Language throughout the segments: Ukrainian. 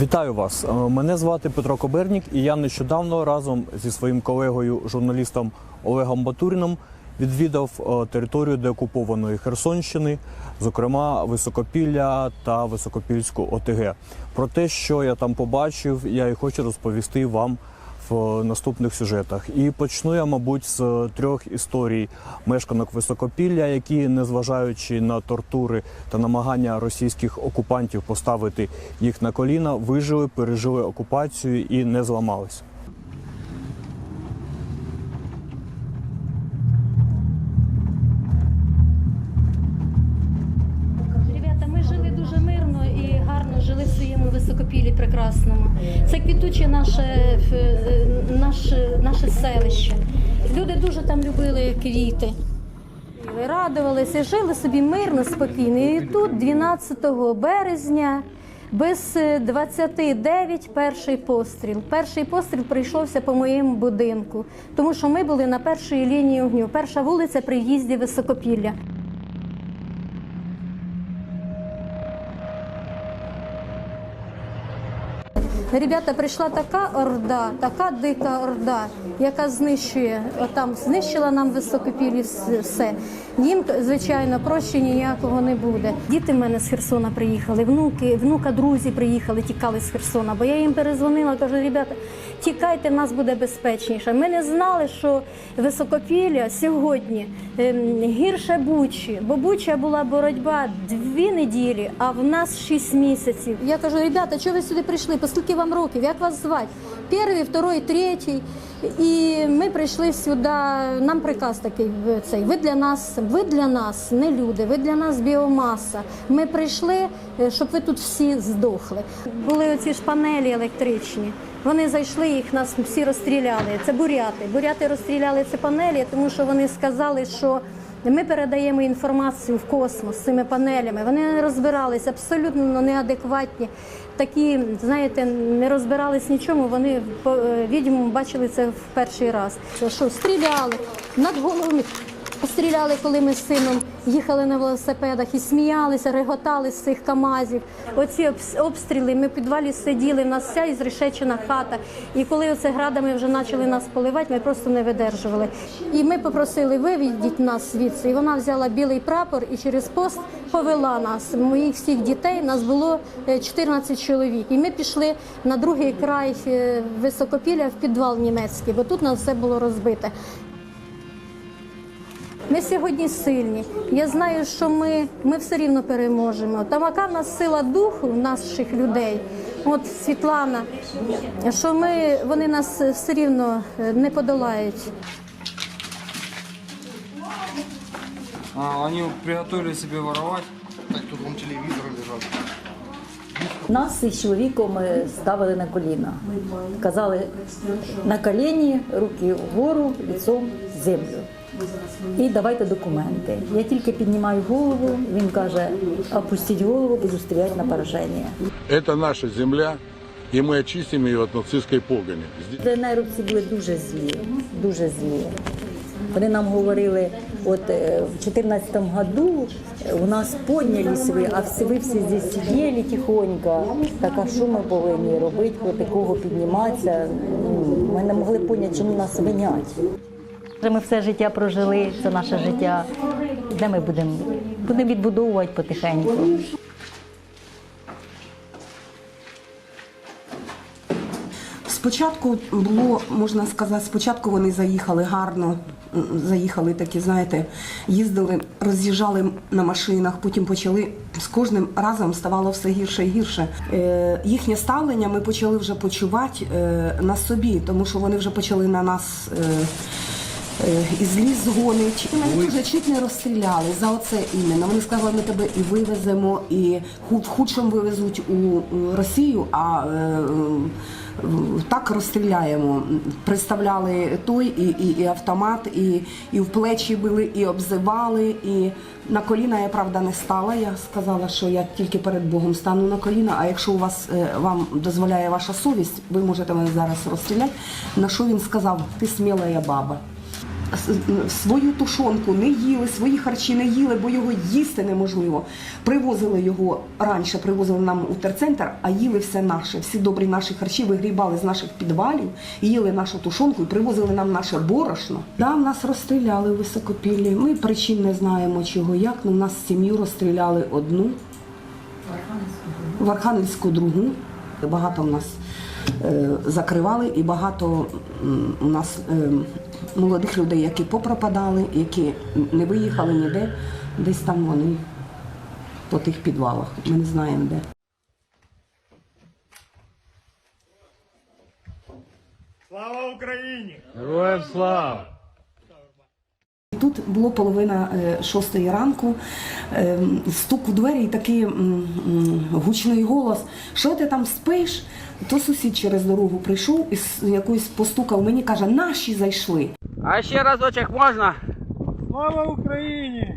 Вітаю вас. Е, Мене звати Петро Кобернік, і я нещодавно разом зі своїм колегою, журналістом Олегом Батуріном, відвідав е, територію деокупованої Херсонщини, зокрема Високопілля та Високопільську ОТГ. Про те, що я там побачив, я і хочу розповісти вам в наступних сюжетах. І почну я, мабуть, з трьох історій мешканок Високопілля, які, незважаючи на тортури та намагання російських окупантів поставити їх на коліна, вижили, пережили окупацію і не зламались. Радувалися, жили собі мирно, спокійно. І тут, 12 березня, без е, 29 перший постріл. Перший постріл прийшовся по моєму будинку, тому що ми були на першій лінії огню. Перша вулиця при в'їзді Високопілля. Ребята, прийшла така орда, така дика орда, яка знищує, отам знищила нам високопілі вс- все. Їм, звичайно, прощення ніякого не буде. Діти в мене з Херсона приїхали, внуки, внука, друзі приїхали, тікали з Херсона. Бо я їм перезвонила, кажу, ребята, тікайте, в нас буде безпечніше. Ми не знали, що високопілля сьогодні ем, гірше Бучі, бо Буча була боротьба дві неділі, а в нас шість місяців. Я кажу, ребята, чого ви сюди прийшли? По скільки вам років? Як вас звати? Перший, второй, третій. І ми прийшли сюди. Нам приказ такий цей. Ви для нас, ви для нас, не люди, ви для нас біомаса. Ми прийшли, щоб ви тут всі здохли. Були оці ж панелі електричні. Вони зайшли, їх нас всі розстріляли. Це буряти. Буряти розстріляли ці панелі, тому що вони сказали, що ми передаємо інформацію в космос з цими панелями. Вони не розбирались, абсолютно неадекватні. Такі, знаєте, не розбирались нічому. Вони е, відьму бачили це в перший раз. Що стріляли над головами. Стріляли, коли ми з сином їхали на велосипедах і сміялися, реготали з цих камазів. Оці обстріли, ми в підвалі сиділи, в нас вся ізрешечена хата. І коли оце градами вже почали нас поливати, ми просто не видержували. І ми попросили виведіть нас звідси. І вона взяла білий прапор і через пост повела нас. Моїх всіх дітей нас було е, 14 чоловік. І ми пішли на другий край е, високопілля в підвал німецький, бо тут нас все було розбите. Ми сьогодні сильні. Я знаю, що ми, ми все рівно переможемо. Там яка в нас сила духу наших людей. От Світлана, що ми, вони нас все рівно е, не подолають. А, они приготовили себе воровать. Так, тут вон телевизор лежал. Нас із чоловіком е, ставили на коліна. Казали на коліні, руки вгору, лицом землю. І давайте документи. Я тільки піднімаю голову, він каже, опустіть голову, буду стріляти на пораження. Это наша земля, и мы очистим ее от нацистской погони. Здесь- були дуже злі, дуже злі. Вони нам говорили, от е, в 14 году у нас піднялись ви, а всі ви всі здесь сиділи тихонько. Так а що ми повинні робити, проти кого підніматися? Ми не могли поняти, чому нас винять. Ми все життя прожили, це наше життя. Де ми будемо? Будемо відбудовувати потихеньку. Спочатку було, можна сказати, спочатку вони заїхали гарно, заїхали такі, знаєте, їздили, роз'їжджали на машинах, потім почали з кожним разом ставало все гірше і гірше. Е, їхнє ставлення ми почали вже почувати е, на собі, тому що вони вже почали на нас. Е, е, із ліс згонить. Мене дуже чуть не розстріляли за оце іменно. Вони сказали, ми тебе і вивеземо, і в худшому вивезуть у Росію, а е, е, так розстріляємо. Представляли той і, і, і автомат, і, і в плечі били, і обзивали. І на коліна я правда не стала. Я сказала, що я тільки перед Богом стану на коліна. А якщо у вас вам дозволяє ваша совість, ви можете мене зараз розстріляти. На що він сказав? Ти сміла баба. Свою тушонку не їли, свої харчі не їли, бо його їсти неможливо. Привозили його раніше, привозили нам у терцентр, а їли все наше. Всі добрі наші харчі вигрібали з наших підвалів, їли нашу тушонку і привозили нам наше борошно. Да, нас розстріляли у високопіллі. Ми причин не знаємо чого, як. Ну, нас сім'ю розстріляли одну в Архангельську другу. Багато в нас закривали, і багато у нас е, молодих людей, які попропадали, які не виїхали ніде, десь там вони по тих підвалах. Ми не знаємо де. І Тут було половина е, шостої ранку, е, стук у двері і такий гучний голос. Що ти там спиш? То сусід через дорогу прийшов і якось постукав мені, каже, наші зайшли. А ще разочок можна? Слава Україні!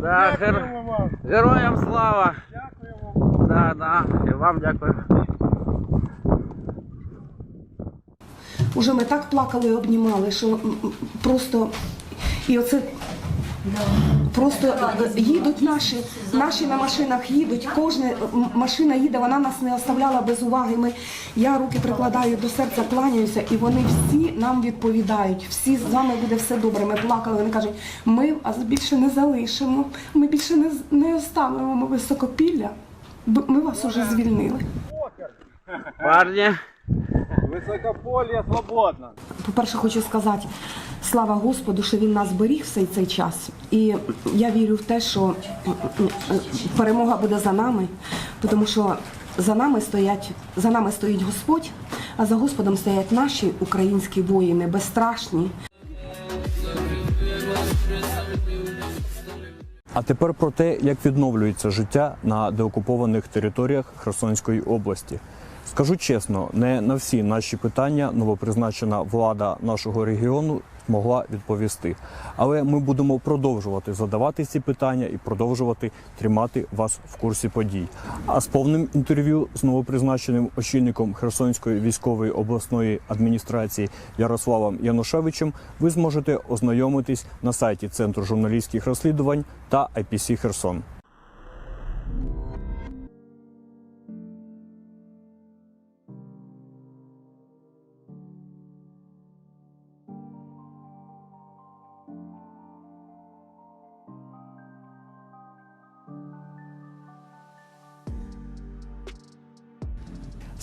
Да, Дякуємо гер... вам! Героям слава! Дякуємо! Да, да. І вам дякую. Уже ми так плакали і обнімали, що просто і оце просто їдуть наші, наші на машинах їдуть, кожна машина їде, вона нас не оставляла без уваги. Ми, я руки прикладаю до серця, кланяюся, і вони всі нам відповідають. Всі з вами буде все добре. Ми плакали. Вони кажуть, ми вас більше не залишимо, ми більше не, з- не оставимо високопілля, бо ми вас уже звільнили. Парні. Високополье свободно! По-перше, хочу сказати, слава Господу, що він нас беріг всей цей час. І я вірю в те, що м, м, м, перемога буде за нами, тому що за нами стоять, за нами стоїть Господь, а за Господом стоять наші українські воїни, безстрашні. А тепер про те, як відновлюється життя на деокупованих територіях Херсонської області. Скажу чесно, не на всі наші питання новопризначена влада нашого регіону змогла відповісти. Але ми будемо продовжувати задавати ці питання і продовжувати тримати вас в курсі подій. А з повним інтерв'ю з новопризначеним очільником Херсонської військової обласної адміністрації Ярославом Янушевичем ви зможете ознайомитись на сайті Центру журналістських розслідувань та IPC Херсон.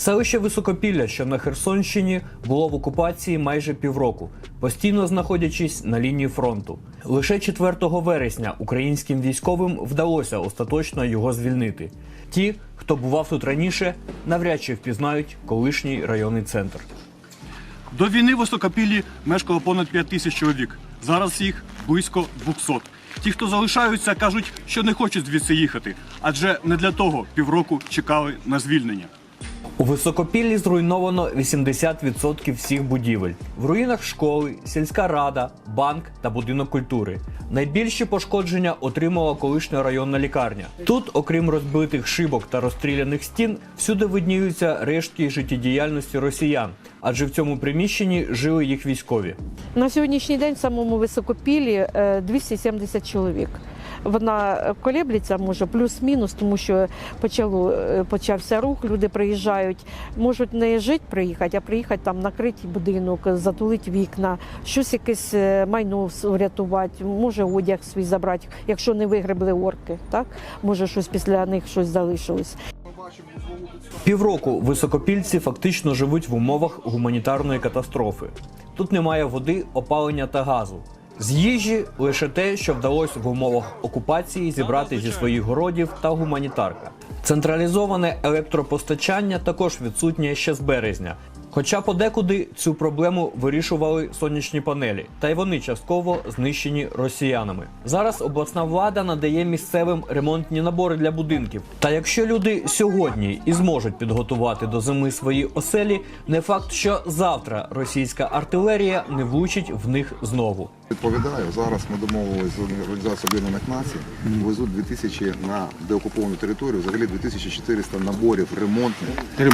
Селище Високопілля, що на Херсонщині, було в окупації майже півроку, постійно знаходячись на лінії фронту. Лише 4 вересня українським військовим вдалося остаточно його звільнити. Ті, хто бував тут раніше, навряд чи впізнають колишній районний центр. До війни в Високопіллі мешкало понад 5 тисяч чоловік. Зараз їх близько 200. Ті, хто залишаються, кажуть, що не хочуть звідси їхати, адже не для того півроку чекали на звільнення. У Високопіллі зруйновано 80% всіх будівель. В руїнах школи, сільська рада, банк та будинок культури. Найбільші пошкодження отримала колишня районна лікарня. Тут, окрім розбитих шибок та розстріляних стін, всюди видніються рештки життєдіяльності росіян, адже в цьому приміщенні жили їх військові. На сьогоднішній день в самому високопіллі е, 270 чоловік. Вона колеблеться, може, плюс-мінус, тому що почало, е, почався рух, люди приїжджають, можуть не жити приїхати, а приїхати там накрити будинок, затулити вікна, щось якесь е, майно врятувати, може одяг свій забрати, якщо не вигребли орки, так? Може щось після них щось залишилось. Півроку високопільці фактично живуть в умовах гуманітарної катастрофи. Тут немає води, опалення та газу. З їжі лише те, що вдалося в умовах окупації зібрати зі своїх городів та гуманітарка. Централізоване електропостачання також відсутнє ще з березня. Хоча подекуди цю проблему вирішували сонячні панелі, та й вони частково знищені росіянами. Зараз обласна влада надає місцевим ремонтні набори для будинків. Та якщо люди сьогодні і зможуть підготувати до зими свої оселі, не факт, що завтра російська артилерія не влучить в них знову. Відповідаю, зараз ми домовилися з Організацією Об'єднаних Націй, везуть 2000 на деокуповану територію, взагалі 2400 наборів ремонтних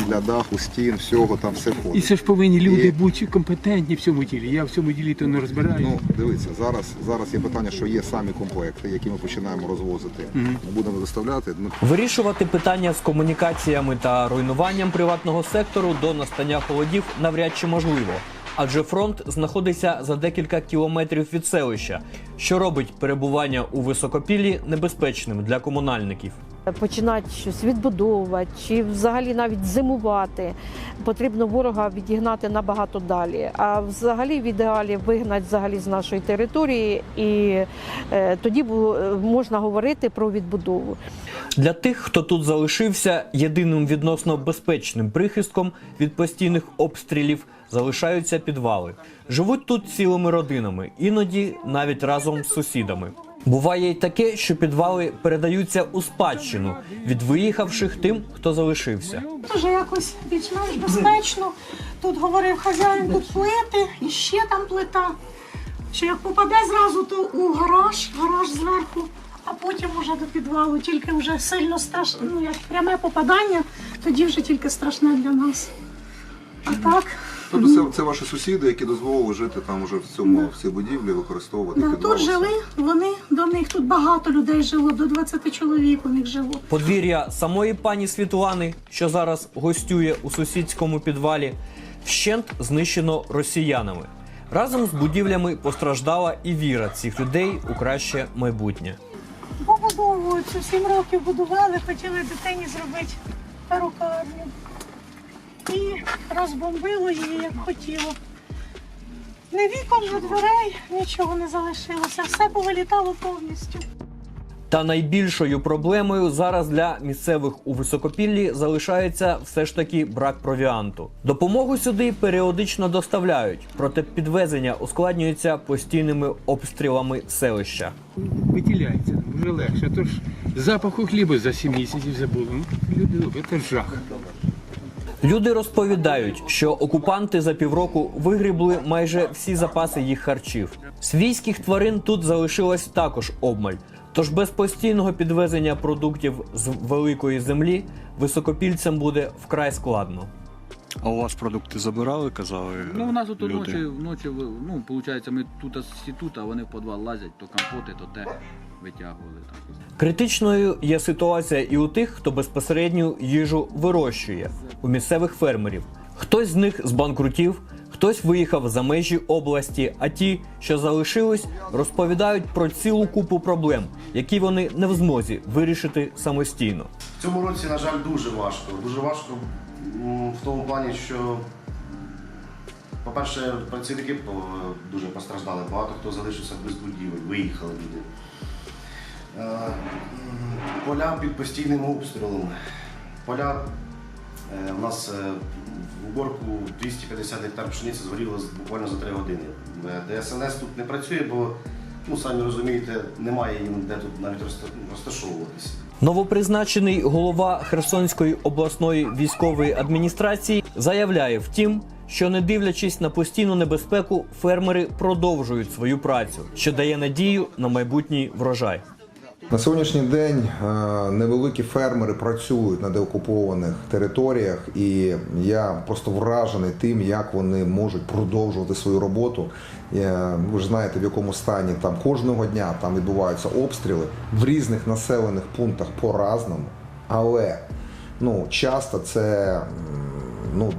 для даху, стін, всього там все І це ж повинні люди І- бути компетентні в цьому ділі. Я в цьому ділі то не розбираюся. Ну, дивіться, зараз, зараз є питання, що є самі комплекти, які ми починаємо розвозити. Ми будемо доставляти. Ну, Вирішувати питання з комунікаціями та руйнуванням приватного сектору до настання холодів навряд чи можливо. Адже фронт знаходиться за декілька кілометрів від селища, що робить перебування у високопіллі небезпечним для комунальників. Починати щось відбудовувати чи взагалі навіть зимувати. Потрібно ворога відігнати набагато далі. А взагалі в ідеалі вигнати взагалі з нашої території, і е, тоді можна говорити про відбудову. Для тих, хто тут залишився, єдиним відносно безпечним прихистком від постійних обстрілів залишаються підвали. Живуть тут цілими родинами, іноді навіть разом з сусідами. Буває й таке, що підвали передаються у спадщину від виїхавших тим, хто залишився. Дуже якось більш-менш безпечно. Тут говорив хазяїн, тут плити, і ще там плита. Що як попаде зразу, то у гараж, гараж зверху, а потім уже до підвалу. Тільки вже сильно страшно, ну як пряме попадання, тоді вже тільки страшне для нас. А так, Тобто це, це ваші сусіди, які дозволили жити там уже в цьому в цій будівлі, використовувати да, тут жили вони до них, тут багато людей жило, до 20 чоловік у них жило. Подвір'я самої пані Світлани, що зараз гостює у сусідському підвалі, вщент знищено росіянами. Разом з будівлями постраждала і віра цих людей у краще майбутнє. Побудовуються, сім років будували, хотіли дитині зробити перукарню. І розбомбило її, як хотіло. Не вікон, не дверей, нічого не залишилося. Все повилітало повністю. Та найбільшою проблемою зараз для місцевих у високопіллі залишається все ж таки брак провіанту. Допомогу сюди періодично доставляють, проте підвезення ускладнюється постійними обстрілами селища. Виділяється, вже легше. То ж запаху хліба за 7 місяців забули. Ну, люди добрі, це жах. Люди розповідають, що окупанти за півроку вигрібли майже всі запаси їх харчів. Свійських тварин тут залишилось також обмаль. Тож без постійного підвезення продуктів з великої землі високопільцям буде вкрай складно. А у вас продукти забирали, казали? Ну, у нас тут люди? ночі, ночі, ну, виходить, ми тут всі тут, а вони в підвал лазять, то компоти, то те витягували. Так. Критичною є ситуація і у тих, хто безпосередньо їжу вирощує у місцевих фермерів. Хтось з них збанкрутів, хтось виїхав за межі області, а ті, що залишились, розповідають про цілу купу проблем, які вони не в змозі вирішити самостійно. В цьому році, на жаль, дуже важко. Дуже важко в тому плані, що, по-перше, працівники дуже постраждали. Багато хто залишився без будівель, виїхали люди. Е, Поля під постійним обстрілом. Поля е, у нас е, в уборку 250 гектар пшениці згоріло буквально за 3 години. ДСНС тут не працює, бо, ну, самі розумієте, немає їм де тут навіть розташовуватися. Новопризначений голова Херсонської обласної військової адміністрації заявляє, втім, що не дивлячись на постійну небезпеку, фермери продовжують свою працю, що дає надію на майбутній врожай. На сьогоднішній день е, невеликі фермери працюють на деокупованих територіях, і я просто вражений тим, як вони можуть продовжувати свою роботу. Е, Ви ж знаєте, в якому стані там кожного дня там відбуваються обстріли в різних населених пунктах по-разному. Але ну, часто це ну,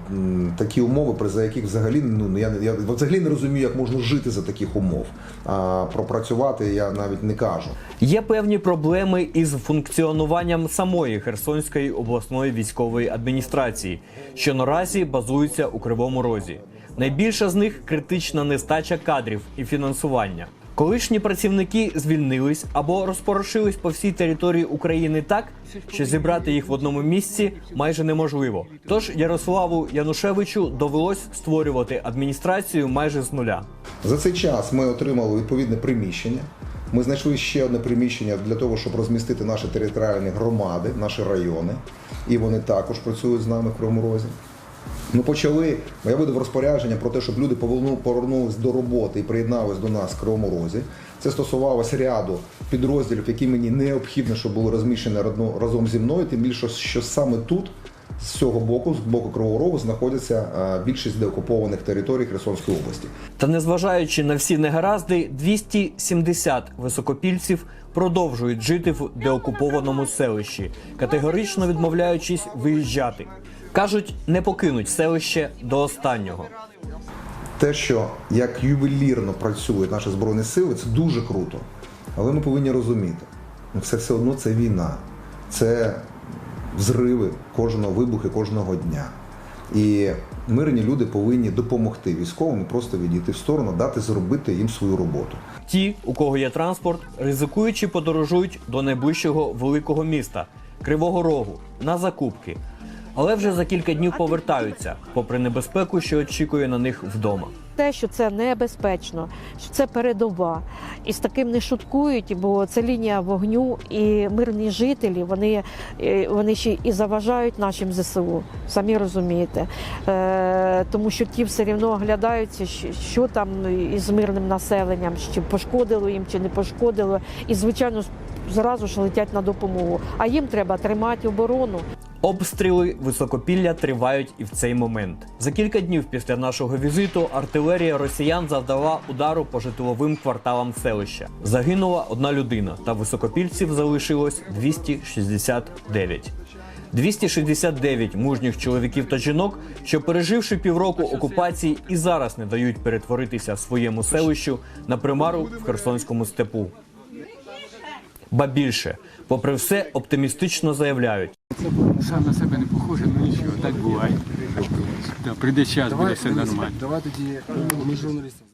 такі умови, при за яких взагалі ну, я, я взагалі не розумію, як можна жити за таких умов. А пропрацювати я навіть не кажу. Є певні проблеми із функціонуванням самої Херсонської обласної військової адміністрації, що наразі базується у Кривому Розі. Найбільша з них критична нестача кадрів і фінансування. Колишні працівники звільнились або розпорошились по всій території України так, що зібрати їх в одному місці майже неможливо. Тож Ярославу Янушевичу довелось створювати адміністрацію майже з нуля. За цей час ми отримали відповідне приміщення. Ми знайшли ще одне приміщення для того, щоб розмістити наші територіальні громади, наші райони. І вони також працюють з нами в Кривому Розі. Ми почали, я видав розпорядження про те, щоб люди поверну- повернулись до роботи і приєднались до нас в Кривому Розі. Це стосувалося ряду підрозділів, які мені необхідно, щоб були розміщені разом зі мною. Тим більше, що саме тут, з цього боку, з боку Кривого Рогу, знаходиться е, більшість деокупованих територій Херсонської області. Та незважаючи на всі негаразди, 270 високопільців продовжують жити в деокупованому селищі, категорично відмовляючись виїжджати. Кажуть, не покинуть селище до останнього. Те, що як ювелірно працюють наші збройні сили, це дуже круто. Але ми повинні розуміти, ну, це все одно це війна, це взриви кожного вибуху кожного дня. І мирні люди повинні допомогти військовим просто відійти в сторону, дати зробити їм свою роботу. Ті, у кого є транспорт, ризикуючи подорожують до найближчого великого міста Кривого Рогу на закупки. Але вже за кілька днів повертаються, попри небезпеку, що очікує на них вдома. Те, що це небезпечно, що це передова, і з таким не шуткують, бо це лінія вогню, і мирні жителі вони, е, вони ще і заважають нашим ЗСУ, самі розумієте. Е, тому що ті все одно оглядаються, що там із мирним населенням, чи пошкодило їм, чи не пошкодило. І, звичайно, зразу ж летять на допомогу. А їм треба тримати оборону. Обстріли високопілля тривають і в цей момент. За кілька днів після нашого візиту артилерія росіян завдала удару по житловим кварталам селища. Загинула одна людина, та високопільців залишилось 269. 269 мужніх чоловіків та жінок, що переживши півроку окупації, і зараз не дають перетворитися своєму селищу на примару в Херсонському степу. Ба більше, попри все, оптимістично заявляють. Сам на себе не похоже, ну нічого, так буває. Прийде час, буде все нормально. Давай тоді ми журналістам.